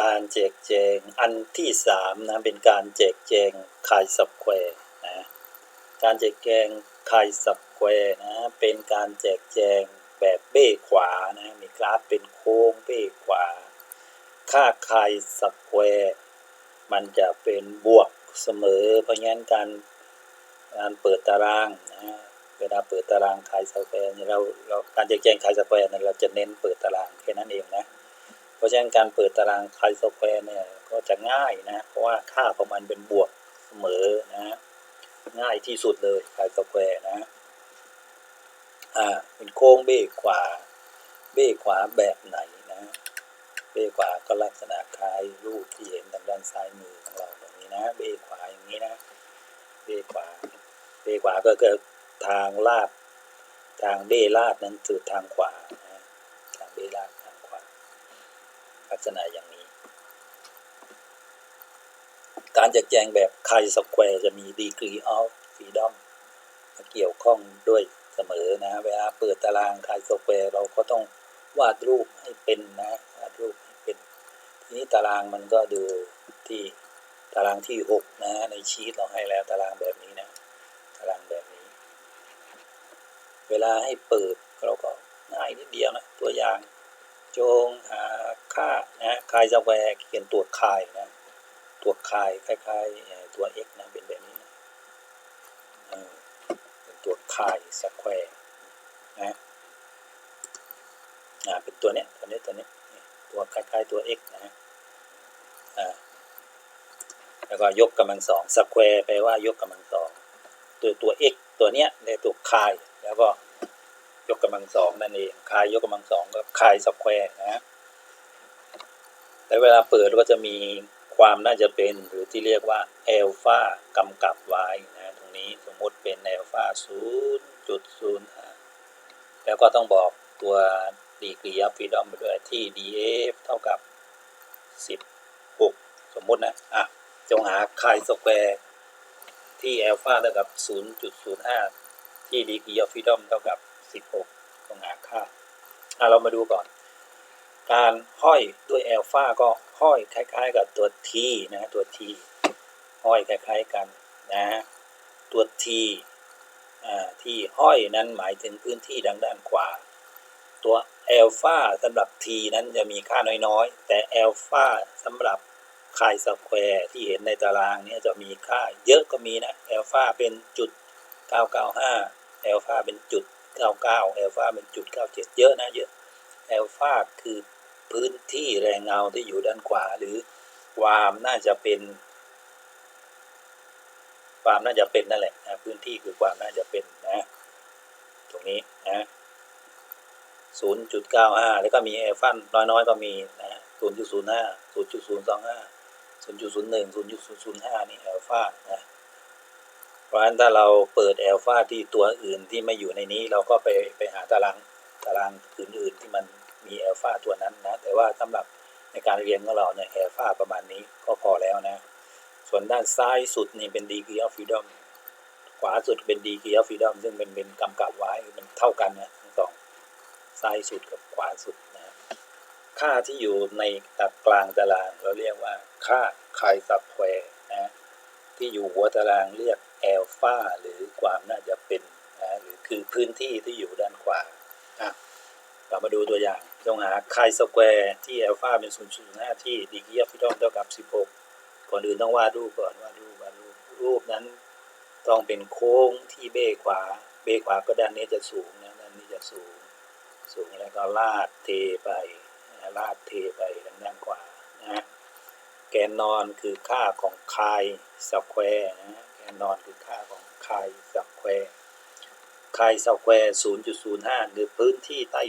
การแจกแจงอันที่สามนะเป็นการแจกแจงคายสแควร์นะการแจกแจงคายสแควร์นะเป็นการแจกแจงแบบเบ้ขวานะมีกราฟเป็นโค้งเบ้ขวา ค่าคายสแควร์มันจะเป็นบวกเสมอ เพราะงั้นการการเปิดตารางนะเวลาเปิดตารางคายสแควร์เนี่ยเราเราการแจกแจงคายสแควร์เนี่ยเราจะเน้นเปิดตารางแค่นั้นเองนะ เพราะฉะนั้นการเปิดตารางไคสแควร์เนี่ยก็จะง่ายนะ เพราะว่าค่าของมันเป็นบวกเสมอนะง่ายที่สุดเลยไคสแควร์นะอ่าเป็นโค้งเบ้ขวา เบ้ขวาแบบไหนนะเบ้ขวาก็ลักษณะคล้ายรูปที่เห็นทางด้านซ้ายมือของเราตรงนี้นะ เบ้ขวาอย่างนี้นะ เบ้ขวา เบ้ขวาก็คือทางลาดทางเบ้ลาดนั้นคือทางขวานะทางเบ้ลาดทางขวา ลักษณะอย่างนี้ การแจกแจงแบบไคสแควร์จะมี degree of freedom เกี่ยวข้องด้วยเสมอนะเวลาเปิดตารางไคสแควร์เราก็ต้องวาดรูปให้เป็นนะวาดรูปให้เป็น ทีนี้ตารางมันก็ดูที่ตารางที่หกนะในชีตเราให้แล้วตารางแบบนี้นะตารางแบบนี้ เวลาให้เปิดเราก็ง่ายนิดเดียวนะตัวอย่าง จงหาค่านะคายสแควร์เขียนตัวคายนะ ตัวคายคล้ายๆเอ่อตัว x นะเป็นแบบนี้นะเป็นตัวคายสแควร์นะเป็นตัวเนี้ยตัวเนี้ยตัวเนี้ยตัวคล้ายๆตัว x นะอ่าแล้วก็ยกกำลังสองสแควร์แปลว่ายกกำลังสองตัวตัว x ตัวเนี้ยเรียกตัวคายแล้วก็ ยกกำลังสองนั่นเองคายยกกำลังสองก็คายสแควร์นะแล้วเวลาเปิดก็จะมีความน่าจะเป็นหรือที่เรียกว่าเอลฟากำกับไว้นะตรงนี้สมมติเป็นเอลฟา0.05 แล้วก็ต้องบอกตัวดีกรีอัพฟรีดอมไปด้วยที่ df เท่ากับ 16 สมมตินะ อะ จงหาคายสแควร์ที่เอลฟาเท่ากับ 0.05 ที่ดีกรีอัพฟรีดอมเท่ากับ 16ต้องหาค่าอะเรามาดูก่อน การห้อยด้วยแอลฟาก็ห้อยคล้าย ๆ กับตัว T นะตัว T ห้อยคล้ายๆกันนะตัว T อ่าที่ห้อยนั้นหมายถึงพื้นที่ดังด้านขวา ตัวแอลฟาสำหรับ T นั้นจะมีค่าน้อยๆ แต่แอลฟาสำหรับคายสแควร์ที่เห็นในตารางนี้จะมีค่าเยอะก็มีนะแอลฟาเป็นจุด 995แอลฟาเป็นจุด 99แอลฟาเป็นจุด97 เยอะนะเยอะแอลฟาคือพื้นที่แรงเงาที่อยู่ด้านขวา หรือความน่าจะเป็นความน่าจะเป็นนั่นแหละนะพื้นที่คือความน่าจะเป็นนะตรงนี้นะ0.95 แล้วก็มีแอลฟาน้อยๆก็มีนะ0.05 0.025 0.01 0.005 นี่แอลฟานะ เพราะฉะนั้นถ้าเราเปิดแอลฟาที่ตัวอื่นที่ไม่อยู่ในนี้ เราก็ไปไปหาตารางตารางอื่นๆที่มันมีแอลฟาตัวนั้นนะ แต่ว่าสำหรับในการเรียนของเราเนี่ยแอลฟาประมาณนี้ก็พอแล้วนะ ส่วนด้านซ้ายสุดนี่เป็น degree of freedom ขวาสุดเป็น degree of freedom ซึ่งเป็นเป็นกำกับไว้มันเท่ากันนะทั้งสองซ้ายสุดกับขวาสุดนะค่าที่อยู่ในตกลางตารางเราเรียกว่าค่าไคสับแควร์นะที่อยู่หัวตารางเรียก แอลฟาหรือความน่าจะเป็นนะหรือคือพื้นที่ที่อยู่ด้านขวาอะเรามาดูตัวอย่างจงหาไคสแควร์ที่แอลฟาเป็น 0.5 ที่ดีกรีฟิดอมเท่ากับ 16 ก่อนอื่นต้องวาดรูปก่อนวาดรูปวาดรูปรูปนั้น ต้องเป็นโค้งที่เบ้ขวา เบ้ขวาก็ด้านนี้จะสูงนะด้านนี้จะสูง สูงแล้วก็ลาดเทไปลาดเทไปทางด้านขวานะแกนนอนคือค่าของคายสแควร์นะ แกนนอนคือค่าของคายสแควร์คายสแควร์0.05คือพื้นที่ใต้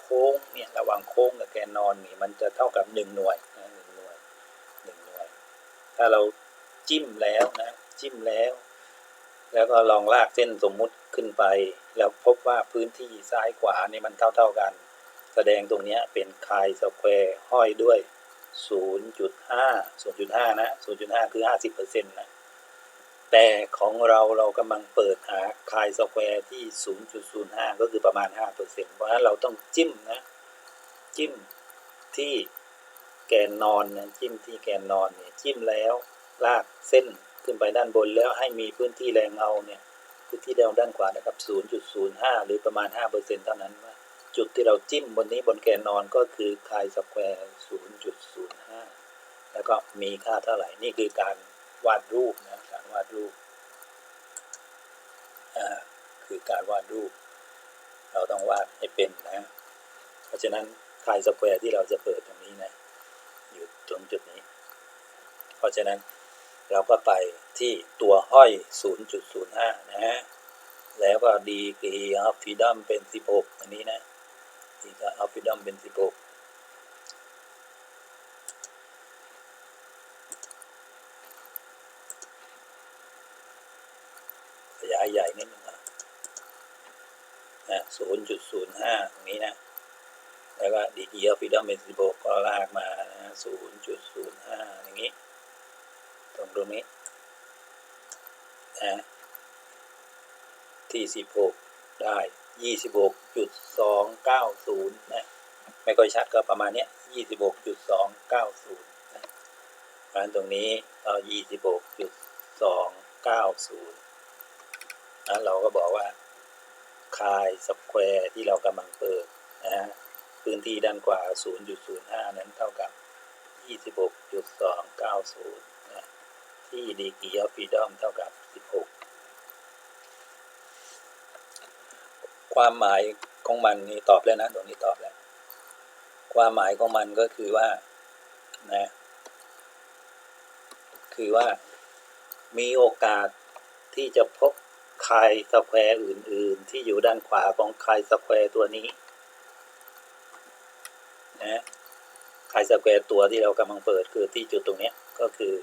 โค้งเนี่ยระหว่างโค้งกับแกนนอนนี่มันจะเท่ากับ 1 หน่วยนะหนึ่งหน่วยหนึ่งหน่วย ถ้าเราจิ้มแล้วนะจิ้มแล้ว แล้วก็ลองลากเส้นสมมุติขึ้นไป แล้วพบว่าพื้นที่ซ้ายขวานี่มันเท่าเท่าๆกัน แสดงตรงเนี้ยเป็นคายสแควร์ห้อยด้วย 0.5 0.5 นะ 0.5 คือ 50%นะ แต่ของเราเรากำลังเปิดหาคายสแควร์ที่ 0.05 ก็คือประมาณ 5%เพราะฉะนั้นเราต้องจิ้มนะ จิ้มที่แกนนอนนะจิ้มที่แกนนอนเนี่ยจิ้มแล้วลากเส้นขึ้นไปด้านบนแล้วให้มีพื้นที่แรงเงาเนี่ยพื้นที่แรงด้านขวานะครับ 0.05 หรือประมาณ 5%เท่านั้นว่าจุดที่เราจิ้มบนนี้บนแกนนอนก็คือคายสแควร์ 0.05 แล้วก็มีค่าเท่าไหร่ นี่คือการ วาดรูปนะการวาดรูปคือการวาดรูป เราต้องวาดให้เป็นนะ เพราะฉะนั้นคายสแควร์ที่เราจะเปิดตรงนี้นะอยู่ตรงจุดนี้ เพราะฉะนั้นเราก็ไปที่ตัวห้อย 0.05 นะฮะ แล้วก็ดีกรีออฟฟิดอมเป็น 16 อันนี้นะดีกรีออฟฟิดอมเป็น 16 ขยายใหญ่นิดนึงนะ นะ0.05ตรงนี้นะ แล้วก็ดีกีออฟฟิดอมเป็น16ก็ลากมานะ0.05อย่างนี้ ตรงตรงนี้นะที่16ได้26.290นะ ไม่ค่อยชัดก็ประมาณเนี้ย26.290นะเพราะฉะนั้นตรงนี้ก็26.290นะเราก็บอกว่า คายสแควร์ที่เรากำลังเปิดนะฮะพื้นที่ด้านขวา 0.05 นั้นเท่ากับ 26.290นะที่ดีกีออฟฟีดอมเท่ากับ 16 ความหมายของมันนี่ตอบแล้วนะตรงนี้ตอบแล้ว ความหมายของมันก็คือว่านะคือว่ามีโอกาสที่จะพบ คายสแควร์อื่น ๆ ที่อยู่ด้านขวาของคายสแควร์ตัวนี้นะคายสแควร์ตัวที่เรากำลังเปิดคือที่จุดตรงนี้ก็คือ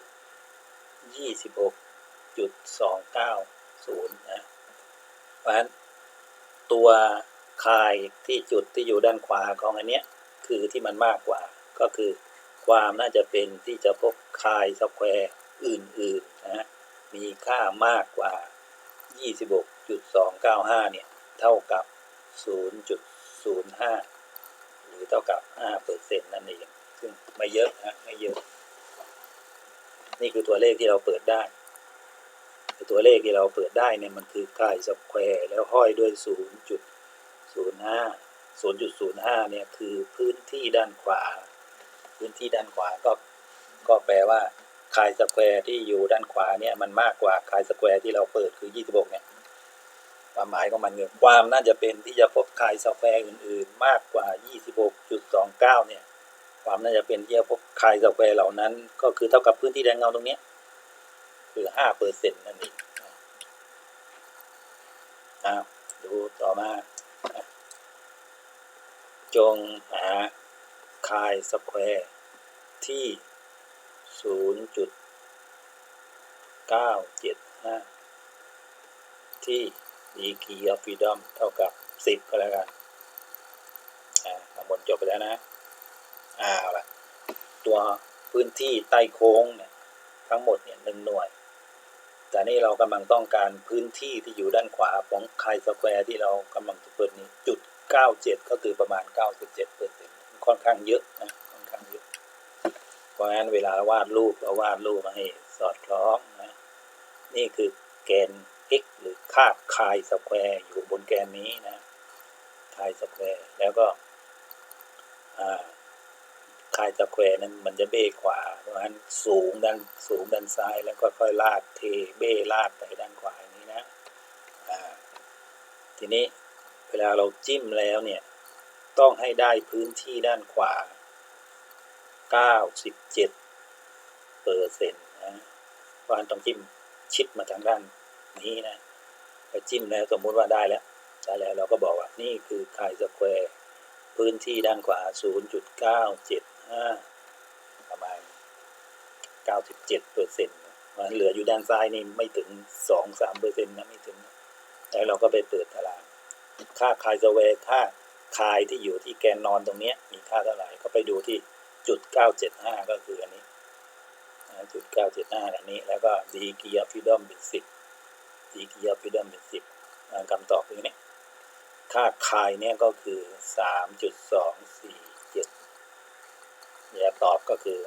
26.290 นะเพราะฉะนั้นตัวคายที่จุดที่อยู่ด้านขวาของอันเนี้ยคือที่มันมากกว่าก็คือความน่าจะเป็นที่จะพบคายสแควร์อื่น ๆ นะมีค่ามากกว่า 26.295 เนี่ย เท่ากับ 0.05 หรือเท่ากับ 5%นั่นเอง ซึ่งไม่เยอะนะ ไม่เยอะ นี่คือตัวเลขที่เราเปิดได้ ตัวเลขที่เราเปิดได้เนี่ย มันคือค่ายสแควร์แล้วห้อยด้วย 0.05 0.05 เนี่ย คือพื้นที่ด้านขวา พื้นที่ด้านขวาก็ก็แปลว่า คายสแควร์ที่อยู่ด้านขวาเนี่ยมันมากกว่าคายสแควร์ที่เราเปิดคือ 26 เนี่ยความหมายของมันคือความน่าจะเป็นที่จะพบคายสแควร์อื่น ๆ มากกว่า 26.29 เนี่ย ความน่าจะเป็นที่จะพบคายสแควร์เหล่านั้น ก็คือเท่ากับพื้นที่แดงเงาตรงนี้คือห้าเปอร์เซ็นต์นั่นเองอ้าวดูต่อมา จงหาคายสแควร์ที่ 0.975ที่ดีกีออฟฟิดอมเท่ากับ10ก็แล้วกัน อ่าข้างบนจบไปแล้วนะอ้าละตัวพื้นที่ใต้โค้งเนี่ยทั้งหมดเนี่ยหนึ่งหน่วย แต่นี่เรากำลังต้องการพื้นที่ที่อยู่ด้านขวาของไคสแควร์ที่เรากำลังจะเปิดนี้จุด97ก็คือประมาณ97เปอร์เซ็นต์ค่อนข้างเยอะนะ เพราะฉะนั้นเวลาวาดรูปเราวาดรูปมาให้สอดคล้องนะนี่คือแกน x หรือคาบคายสแควร์อยู่บนแกนนี้นะคายสแควร์แล้วก็อ่าคายสแควร์นั้นมันจะเบ้ขวาเพราะฉะนั้นสูงด้านสูงด้านซ้ายแล้วก็ค่อยลากเทเบ้ลากไปด้านขวาอย่างนี้นะอ่าทีนี้เวลาเราจิ้มแล้วเนี่ยต้องให้ได้พื้นที่ด้านขวา 97เปอร์เซ็นต์นะเพราะฉะนั้นต้องจิ้มชิดมาทางด้านนี้นะพอจิ้มแล้วสมมุติว่าได้แล้ว ได้แล้วเราก็บอกว่านี่คือคายสแควร์พื้นที่ด้านขวา 0.975 ประมาณ 97เปอร์เซ็นต์มันเหลืออยู่ด้านซ้ายนี่ไม่ถึง 2-3เปอร์เซ็นต์นะไม่ถึง แล้วเราก็ไปเปิดตาราง ค่าคายสแควร์ค่าคายที่อยู่ที่แกนนอนตรงนี้มีค่าเท่าไหร่ก็ไปดูที่ จุด975ก็คืออันนี้นะจุด975อันนี้ แล้วก็ดีกีอฟิดอมเป็น10ดีกีอฟิดอมเป็น10อ่าคำตอบคือเนี่ยค่าคายเนี่ยก็คือ3.247อย่าตอบก็คือ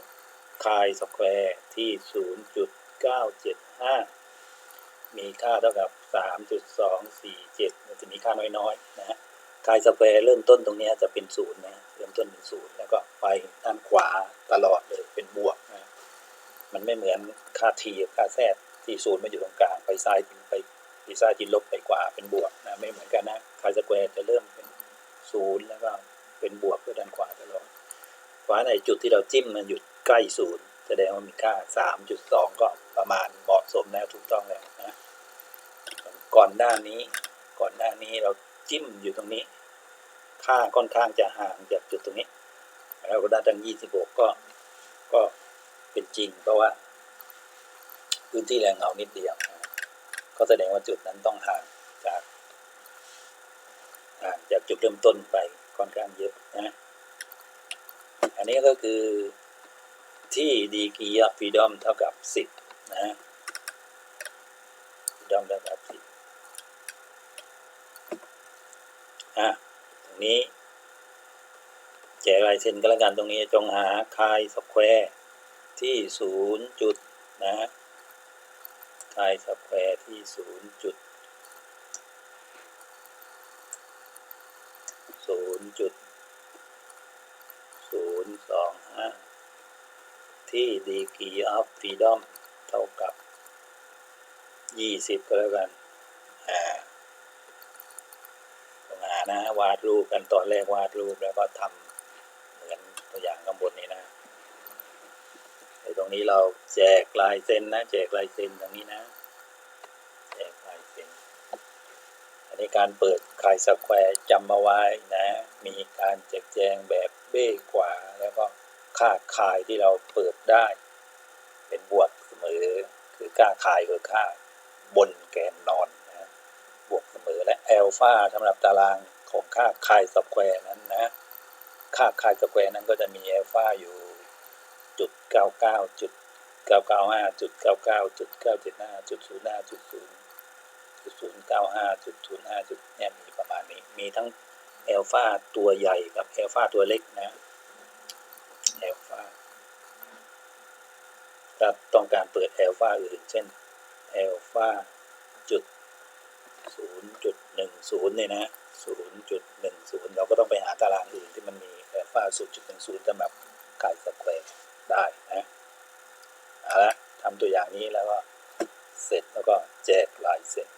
คายสแควร์ที่0.975มีค่าเท่ากับ3.247มันจะมีค่าน้อยๆนะฮะ คายสแควร์เริ่มต้นตรงนี้จะเป็นศูนย์นะเริ่มต้นเป็นศูนย์แล้วก็ไปด้านขวาตลอดเลยเป็นบวกนะมันไม่เหมือนค่าทีกับค่าแซดที่ศูนย์มาอยู่ตรงกลางไปซ้ายไปไปซ้ายที่ลบไปขวาเป็นบวกนะไม่เหมือนกันนะคายสแควร์จะเริ่มเป็นศูนย์แล้วก็เป็นบวกไปด้านขวาตลอดเพราะฉะนั้นไอ้จุดที่เราจิ้มมันอยู่ใกล้ศูนย์แสดงว่ามีค่าสามจุดสองก็ประมาณเหมาะสมแล้วถูกต้องแล้วนะก่อนหน้านี้ก่อนหน้านี้เราจิ้มอยู่ตรงนี้ ค่าค่อนข้างจะห่างจากจุดตรงนี้แล้วก็ได้ตั้งยี่สิบหกก็ก็เป็นจริง เพราะว่า พื้นที่แรงเงานิดเดียว ก็แสดงว่าจุดนั้นต้องห่างจากห่างจากจุดเริ่มต้นไปค่อนข้างเยอะนะอันนี้ก็คือที่ดีกรีฟรีดอมเท่ากับสิบนะฟีดอมเท่ากับสิบอะ นี้ แจกลายเซ็นก็แล้วกันตรงนี้จงหาคายสแควร์ที่ศูนย์จุดนะคายสแควร์ที่ศูนย์จุดศูนย์จุดศูนย์สองห้าที่ดีกีออฟฟรีดอมเท่ากับยี่สิบก็แล้วกัน อ่าต้องหา นะวาดรูปกันตอนแรกวาดรูปแล้วก็ทำเหมือนตัวอย่างข้างบนนี้นะในตรงนี้เราแจกลายเซ็นนะแจกลายเซ็นตรงนี้นะแจกลายเซ็นอันนี้การเปิดคายสแควร์จำมาไว้นะ มีการแจกแจงแบบเบ้ขวาแล้วก็ค่าคายที่เราเปิดได้ เป็นบวกเสมอคือค่าคายคือค่าบนแกนนอนนะบวกเสมอและแอลฟาสำหรับตาราง ของค่าคายสแควร์นั้นนะค่าคายสแควร์นั้นก็จะมีแอลฟาอยู่จุดเก้าเก้าจุดเก้าเก้าห้าจุดเก้าเก้าจุดเก้าเจ็ดห้าจุดศูนย์ห้าจุดศูนย์จุดศูนย์เก้าห้าจุดศูนย์ห้าจุดเนี่ยมีประมาณนี้มีทั้งแอลฟาตัวใหญ่กับแอลฟาตัวเล็กนะแอลฟาถ้าต้องการเปิดแอลฟาอื่น เช่นแอลฟาจุดศูนย์จุดหนึ่งศูนย์เนี่ยนะ ศูนย์จุดหนึ่งศูนย์เราก็ต้องไปหาตารางอื่นที่มันมีแอลฟาศูนย์จุดหนึ่งศูนย์สำหรับกายสแควร์ได้นะเอาละทำตัวอย่างนี้แล้วก็เสร็จแล้วก็แจกลายเสร็จ